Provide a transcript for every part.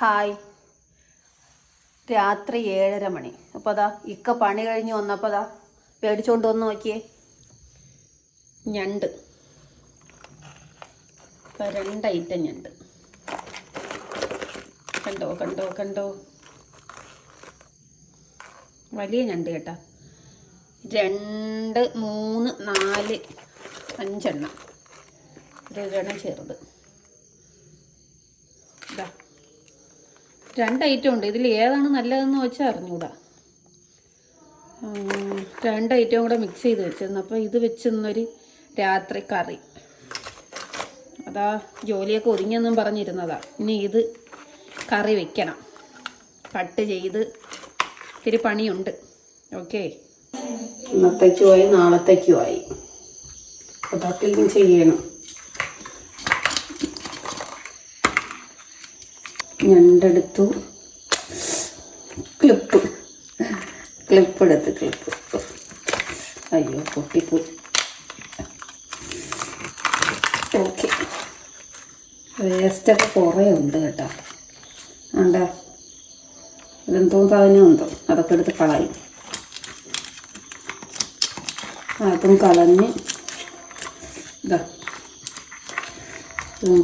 Hi. രാത്രി ഏഴര മണി. അപ്പോൾ അതാ ഇക്ക പണി കഴിഞ്ഞ് വന്നപ്പോൾ അതാ പേടിച്ചുകൊണ്ട് വന്ന് നോക്കിയേ. ഞണ്ട്. ഇപ്പം രണ്ട് ഐറ്റം ഞണ്ട്. കണ്ടോ കണ്ടോ കണ്ടോ? വലിയ ഞണ്ട് കേട്ടാ. രണ്ട് മൂന്ന് നാല് അഞ്ചെണ്ണം. ഇതൊരെണ്ണം ചെറുത്. രണ്ട് ഐറ്റം ഉണ്ട്. ഇതിൽ ഏതാണ് നല്ലതെന്ന് വെച്ചാൽ അറിഞ്ഞൂടാ. രണ്ട് ഐറ്റവും കൂടെ മിക്സ് ചെയ്ത് വെച്ചിരുന്നു. അപ്പോൾ ഇത് വെച്ചിരുന്നൊരു രാത്രി കറി. അതാ ജോലിയൊക്കെ ഒതുങ്ങിയെന്നും പറഞ്ഞിരുന്നതാ. ഇനി ഇത് കറി വെക്കണം. കട്ട് ചെയ്ത് ഇത്തിരി പണിയുണ്ട്. ഓക്കെ? ഇന്നത്തേക്കുമായി നാളത്തേക്കുമായി. അപ്പോൾ ക്ലീൻ ചെയ്യണം. ഞണ്ടെടുത്തു. ക്ലിപ്പ്. ക്ലിപ്പ് എടുത്ത് ക്ലിപ്പ്. അയ്യോ പൊട്ടിപ്പോയി ഓക്കെ. വേസ്റ്റൊക്കെ കുറേ ഉണ്ട് കേട്ടോ. ഉണ്ട് ഇതെന്തോ സാധനമുണ്ടോ അതൊക്കെ എടുത്ത് കളയും. അതും കളഞ്ഞ് ഇതാ. ഇതും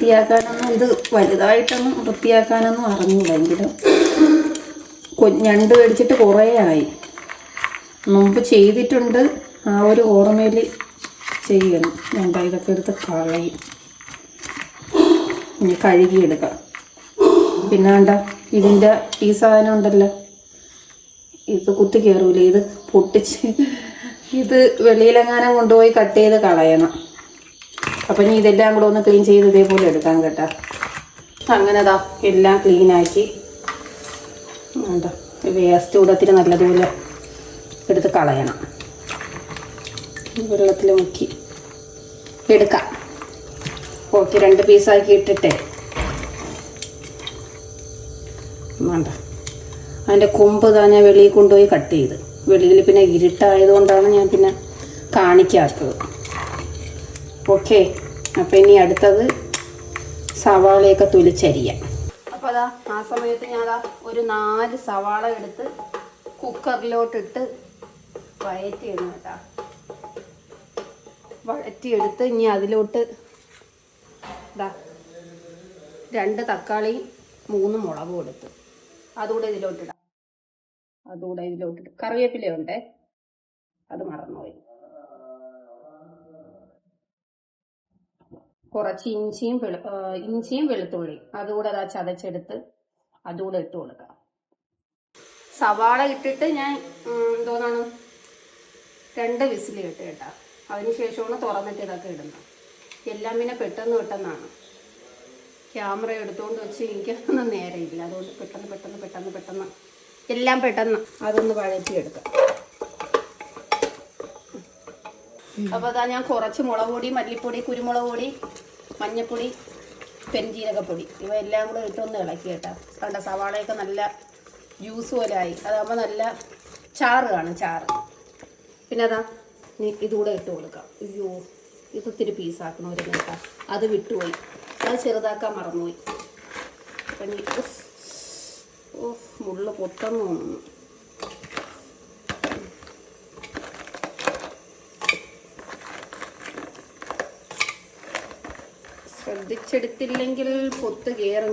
വൃത്തിയാക്കാനൊന്നും ഇത് വലുതായിട്ടൊന്നും വൃത്തിയാക്കാനൊന്നും അറിഞ്ഞില്ലെങ്കിലും ഞണ്ട് മേടിച്ചിട്ട് കുറേ ആയി. മുമ്പ് ചെയ്തിട്ടുണ്ട്. ആ ഒരു ഓർമ്മയിൽ ചെയ്യണം. ഞണ്ട ഇതൊക്കെ എടുത്ത് കളയും. ഇനി കഴുകിയെടുക്കാം. പിന്നെ വേണ്ട ഇതിന്റെ ഈ സാധനം ഉണ്ടല്ലോ. ഇത് കുത്തി കയറൂലേ ഇത് പൊട്ടിച്ച് ഇത് വെളിയിലെങ്ങാനും കൊണ്ടുപോയി കട്ട് ചെയ്ത് കളയണം. അപ്പം ഇനി ഇതെല്ലാം കൂടെ ഒന്ന് ക്ലീൻ ചെയ്ത് ഇതേപോലെ എടുക്കാം കേട്ടോ. അങ്ങനെ ദാ എല്ലാം ക്ലീനാക്കി വേണ്ട വേസ്റ്റ് കൂടെ ഇത്തിരി നല്ലതുപോലെ എടുത്ത് കളയണം. വെള്ളത്തിൽ മുക്കി എടുക്കാം. ഓക്കെ രണ്ട് പീസാക്കി ഇട്ടിട്ടേ. വേണ്ട. അതിന്റെ കൊമ്പ് താ ഞാൻ വെളിയിൽ കൊണ്ടുപോയി കട്ട് ചെയ്ത്. വെളിയിൽ പിന്നെ ഇരുട്ടായതുകൊണ്ടാണ് ഞാൻ പിന്നെ കാണിക്കാത്തത്. ഓക്കെ. അപ്പം ഇനി അടുത്തത് സവാളയൊക്കെ തുലിച്ചരിയാം. അപ്പോൾ അതാ ആ സമയത്ത് ഞാൻ ഒരു നാല് സവാള എടുത്ത് കുക്കറിലോട്ടിട്ട് വഴറ്റിയിടുന്നു കേട്ടോ. വഴറ്റിയെടുത്ത് ഇനി അതിലോട്ട് ഇതാ രണ്ട് തക്കാളിയും മൂന്ന് മുളകും എടുത്ത് അതുകൂടെ ഇതിലോട്ടിടാം. അതുകൂടെ ഇതിലോട്ടിട്ട്. കറിവേപ്പിലയുണ്ടേ? അത് മറന്നുപോയി. കുറച്ച് ഇഞ്ചിയും വെളു ഇഞ്ചിയും വെളുത്തുള്ളിയും അതുകൂടെ അതാ ചതച്ചെടുത്ത് അതുകൂടെ ഇട്ട് കൊടുക്കാം സവാള ഇട്ടിട്ട് ഞാൻ എന്തോന്നാണ് രണ്ട് വിസിൽ ഇട്ട് കേട്ടാ. അതിനുശേഷമാണ് തുറന്നിട്ട് ഇതൊക്കെ ഇടുന്നത്. എല്ലാം പിന്നെ പെട്ടെന്ന് പെട്ടെന്നാണ്. ക്യാമറ എടുത്തുകൊണ്ട് വെച്ച് എനിക്കൊന്നും നേരെയില്ല. അതുകൊണ്ട് പെട്ടെന്ന് പെട്ടെന്ന് പെട്ടെന്ന് പെട്ടെന്ന് എല്ലാം പെട്ടെന്ന് അതൊന്ന് വഴറ്റിയെടുക്കാം. അപ്പോൾ അതാ ഞാൻ കുറച്ച് മുളക് പൊടി മല്ലിപ്പൊടി കുരുമുളക് പൊടി മഞ്ഞൾപ്പൊടി പെൻജീരകപ്പൊടി ഇവ എല്ലാം കൂടെ ഇട്ടൊന്ന് ഇളക്കി കേട്ടോ. കണ്ട സവാളയൊക്കെ നല്ല ജ്യൂസ് പോലെ ആയി. അതാകുമ്പോൾ നല്ല ചാറ് കാണും ചാറ്. പിന്നെ അതാ ഇതുകൂടെ ഇട്ട് കൊടുക്കാം. അയ്യോ ഇത് ഇത്തിരി പീസാക്കണം ഒരു കേട്ടാ. അത് വിട്ടുപോയി. അത് ചെറുതാക്കാൻ മറന്നുപോയി. അപ്പം മുള്ള പൊട്ടെന്ന്. ശ്രദ്ധിച്ചെടുത്തില്ലെങ്കിൽ പൊത്ത് കയറും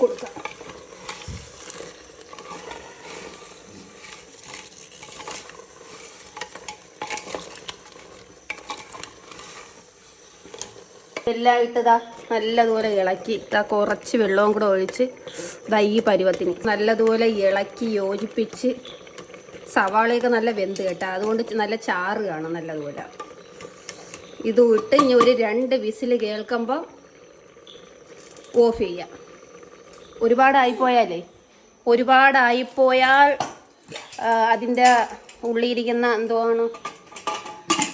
കൊടുക്കാം. എല്ലാം ഇട്ടതാ നല്ലതുപോലെ ഇളക്കി. ഇതാ കുറച്ച് വെള്ളവും കൂടെ ഒഴിച്ച് ദൈ പരുവത്തിന്. നല്ലതുപോലെ ഇളക്കി യോജിപ്പിച്ച് സവാളയൊക്കെ നല്ല വെന്ത് കേട്ടോ. അതുകൊണ്ട് നല്ല ചാറ് കാണും നല്ലതുപോലെ. ഇത് ഇട്ട് ഇനി ഒരു രണ്ട് വിസിൽ കേൾക്കുമ്പോൾ ഓഫ് ചെയ്യാം. ഒരുപാടായിപ്പോയാലേ? ഒരുപാടായിപ്പോയാൽ അതിന്റെ ഉള്ളിയിരിക്കുന്ന എന്തുവാണ്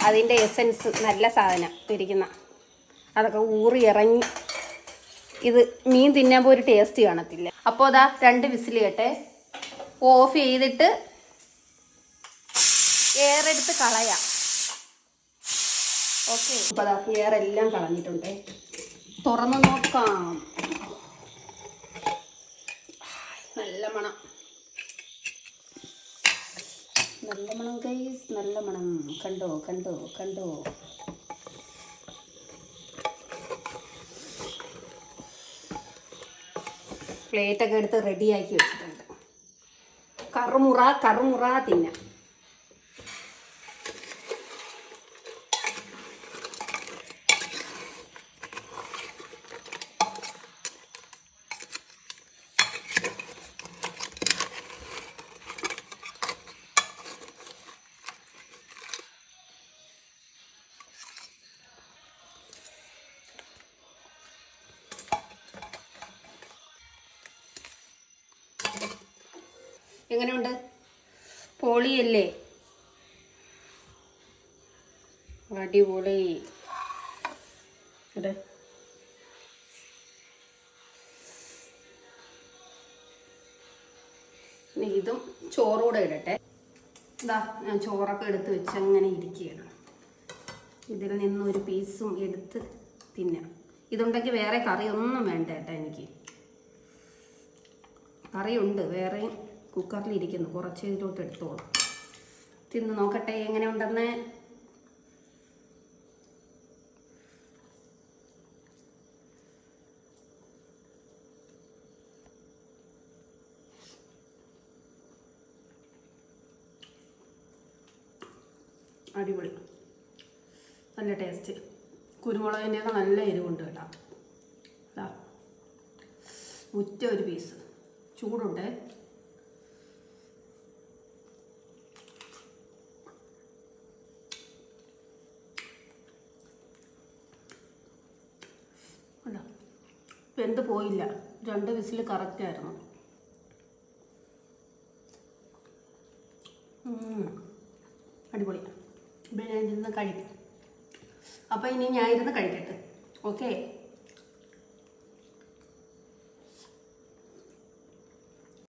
അതിന്റെ എസൻസ് നല്ല സാധനം ഇരിക്കുന്ന. അതൊക്കെ ഊറി ഇറങ്ങി ഇത് മീൻ തിന്നുമ്പോൾ ഒരു ടേസ്റ്റ് കാണത്തില്ല. അപ്പോൾ അതാ രണ്ട് വിസിൽ കേട്ടെ. ഓഫ് ചെയ്തിട്ട് എയർ എടുത്ത് കളയാം. ഓക്കെ. അപ്പോൾ അതാ എയറെല്ലാം കളഞ്ഞിട്ടുണ്ട്. തുറന്ന് നോക്കാം. നല്ല മണം. നല്ല മണം ഗൈസ് നല്ല മണം. കണ്ടോ കണ്ടോ കണ്ടോ? പ്ലേറ്റൊക്കെ എടുത്ത് റെഡിയാക്കി വെച്ചിട്ടുണ്ട്. കറുമുറ കറുമുറ തിന്നാം. എങ്ങനെയുണ്ട്? പൊളിയല്ലേ? അടിപൊളി. ഇവിടെ ഇതും ചോറൂടെ ഇടട്ടെ. ഇതാ ഞാൻ ചോറൊക്കെ എടുത്ത് വെച്ച് അങ്ങനെ ഇരിക്കുകയാണ്. ഇതിൽ നിന്ന് ഒരു പീസും എടുത്ത് തിന്നാം. ഇതുണ്ടെങ്കിൽ വേറെ കറിയൊന്നും വേണ്ട കേട്ടോ എനിക്ക്. കറിയുണ്ട് വേറെയും കുക്കറിലിരിക്കുന്നു. കുറച്ച് ഇതിലോട്ട് എടുത്തോളൂ. തിന്ന് നോക്കട്ടെ എങ്ങനെ ഉണ്ടെന്ന് അടിപൊളി. നല്ല ടേസ്റ്റ്. കുരുമുളകിന്റെയൊക്കെ നല്ല എരിവുണ്ട് കേട്ടോ. ഉറ്റ ഒരു പീസ്. ചൂടുണ്ട്. വെന്ത് പോയില്ല. രണ്ട് വിസിൽ കറക്റ്റായിരുന്നു അടിപൊളി. ഞാൻ ഇരുന്ന് കഴിക്കും അപ്പോൾ ഇനി ഞാൻ ഇരുന്ന് കഴിക്കട്ടെ. ഓക്കെ